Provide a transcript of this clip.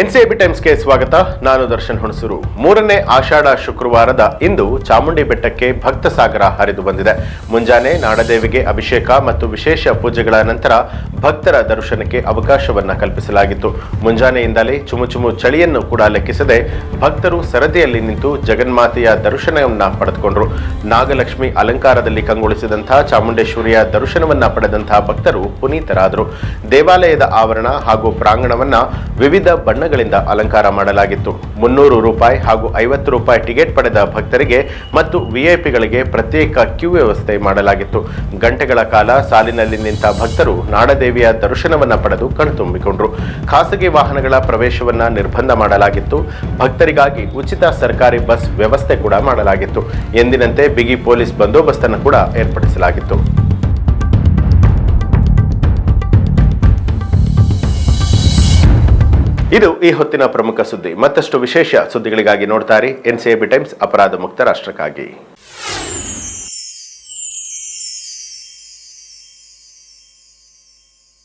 ಎನ್ಸಿಎಬಿ ಟೈಮ್ಸ್ಗೆ ಸ್ವಾಗತ. ನಾನು ದರ್ಶನ್ ಹುಣಸೂರು. ಮೂರನೇ ಆಷಾಢ ಶುಕ್ರವಾರದ ಇಂದು ಚಾಮುಂಡಿ ಬೆಟ್ಟಕ್ಕೆ ಭಕ್ತ ಸಾಗರ ಹರಿದು ಬಂದಿದೆ. ಮುಂಜಾನೆ ನಾಡದೇವಿಗೆ ಅಭಿಷೇಕ ಮತ್ತು ವಿಶೇಷ ಪೂಜೆಗಳ ನಂತರ ಭಕ್ತರ ದರ್ಶನಕ್ಕೆ ಅವಕಾಶವನ್ನ ಕಲ್ಪಿಸಲಾಗಿತ್ತು. ಮುಂಜಾನೆಯಿಂದಲೇ ಚುಮುಚುಮು ಚಳಿಯನ್ನು ಕೂಡ ಲೆಕ್ಕಿಸದೆ ಭಕ್ತರು ಸರದಿಯಲ್ಲಿ ನಿಂತು ಜಗನ್ಮಾತೆಯ ದರ್ಶನವನ್ನು ಪಡೆದುಕೊಂಡರು. ನಾಗಲಕ್ಷ್ಮಿ ಅಲಂಕಾರದಲ್ಲಿ ಕಂಗೊಳಿಸಿದಂತಹ ಚಾಮುಂಡೇಶ್ವರಿಯ ದರ್ಶನವನ್ನ ಪಡೆದಂತಹ ಭಕ್ತರು ಪುನೀತರಾದರು. ದೇವಾಲಯದ ಆವರಣ ಹಾಗೂ ಪ್ರಾಂಗಣವನ್ನ ವಿವಿಧ ಬಣ್ಣಗಳಿಂದ ಅಲಂಕಾರ ಮಾಡಲಾಗಿತ್ತು. ಮುನ್ನೂರು ರೂಪಾಯಿ ಹಾಗೂ ಐವತ್ತು ರೂಪಾಯಿ ಟಿಕೆಟ್ ಪಡೆದ ಭಕ್ತರಿಗೆ ಮತ್ತು ವಿಐಪಿಗಳಿಗೆ ಪ್ರತ್ಯೇಕ ಕ್ಯೂ ವ್ಯವಸ್ಥೆ ಮಾಡಲಾಗಿತ್ತು. ಗಂಟೆಗಳ ಕಾಲ ಸಾಲಿನಲ್ಲಿ ನಿಂತ ಭಕ್ತರು ನಾಡದೇವಿಯ ದರ್ಶನವನ್ನ ಪಡೆದು ಕಣ್ತುಂಬಿಕೊಂಡ್ರು. ಖಾಸಗಿ ವಾಹನಗಳ ಪ್ರವೇಶವನ್ನ ನಿರ್ಬಂಧ ಮಾಡಲಾಗಿತ್ತು. ಭಕ್ತರಿಗಾಗಿ ಉಚಿತ ಸರ್ಕಾರಿ ಬಸ್ ವ್ಯವಸ್ಥೆ ಕೂಡ ಮಾಡಲಾಗಿತ್ತು. ಎಂದಿನಂತೆ ಬಿಗಿ ಪೊಲೀಸ್ ಬಂದೋಬಸ್ತನ್ನು ಕೂಡ ಏರ್ಪಡಿಸಲಾಗಿತ್ತು. ಇದು ಈ ಹೊತ್ತಿನ ಪ್ರಮುಖ ಸುದ್ದಿ. ಮತ್ತಷ್ಟು ವಿಶೇಷ ಸುದ್ದಿಗಳಿಗಾಗಿ ನೋಡ್ತಾರೆ ಎನ್ಸಿಎಬಿ ಟೈಮ್ಸ್ ಅಪರಾಧ ಮುಕ್ತ ರಾಷ್ಟ್ರಕ್ಕಾಗಿ.